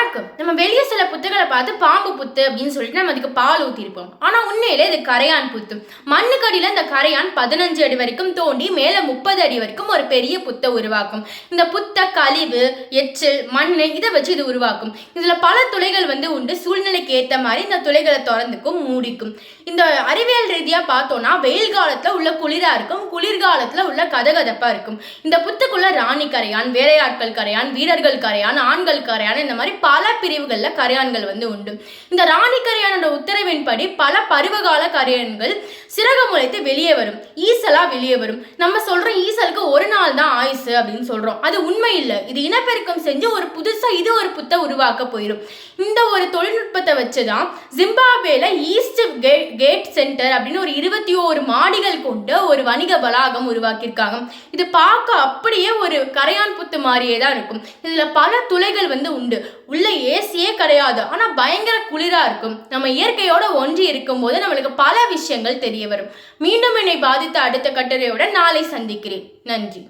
வணக்கம். நம்ம வெளியே சில புத்துகளை பார்த்து பாம்பு புத்து அப்படின்னு சொல்லிட்டு நம்ம அதுக்கு பால் ஊற்றிருப்போம் ஆனால் உண்மையிலே இது கரையான் புத்து. மண்ணுக்கடியில் இந்த கரையான் பதினஞ்சு அடி வரைக்கும் தோண்டி மேலே முப்பது அடி வரைக்கும் ஒரு பெரிய புத்தை உருவாக்கும். இந்த புத்தை கழிவு எச்சில் மண் இதை வச்சு இது உருவாக்கும். இதில் பல துளைகள் வந்து உண்டு. சூழ்நிலைக்கு ஏற்ற மாதிரி இந்த துளைகளை திறந்துக்கும் மூடிக்கும். இந்த அறிவியல் ரீதியாக பார்த்தோம்னா வெயில் காலத்தில் உள்ள குளிராக இருக்கும் குளிர்காலத்தில் உள்ள கதகதப்பாக இருக்கும். இந்த புத்துக்குள்ள ராணி கரையான் வேலையாட்கள் கரையான் வீரர்கள் கரையான் ஆண்கள் கரையான் இந்த மாதிரி பல பிரிவுகளில் கரையான்கள் வந்து உண்டு. இந்த ராணி கரையானோட உத்தரவின்படி பல பருவகால கரையான்கள் சிறகு முளைத்து வெளியே வரும். ஈசலா வெளியே வரும். நம்ம சொல்ற ஈசலுக்கு ஒரு நாள் தான் ஆயுசு அப்படின்னு சொல்றோம். அது உண்மை இல்லை. இது இனப்பெருக்கம் செஞ்சு ஒரு புதுசா இது ஒரு புத்தை உருவாக்க போயிடும் இந்த ஒரு தொழில்நுட்பத்தை வச்சு தான் ஜிம்பாப்வேல ஈஸ்ட் கேட் சென்டர் அப்படின்னு ஒரு இருபத்தி ஓரு மாடிகள் கொண்ட ஒரு வணிக வளாகம் உருவாக்கியிருக்காங்க. இது பார்க்க அப்படியே ஒரு கரையான் புத்து மாதிரியே தான் இருக்கும். இதுல பல துளைகள் வந்து உண்டு. உள்ள ஏசியே கிடையாது. ஆனா பயங்கர குளிரா இருக்கும். நம்ம இயற்கையோட ஒன்றி இருக்கும்போது நம்மளுக்கு பல விஷயங்கள் தெரிய வரும். மீண்டும் என்னை பாதித்த அடுத்த கட்டுரையுடன் நாளை சந்திக்கிறேன். நன்றி. Венді.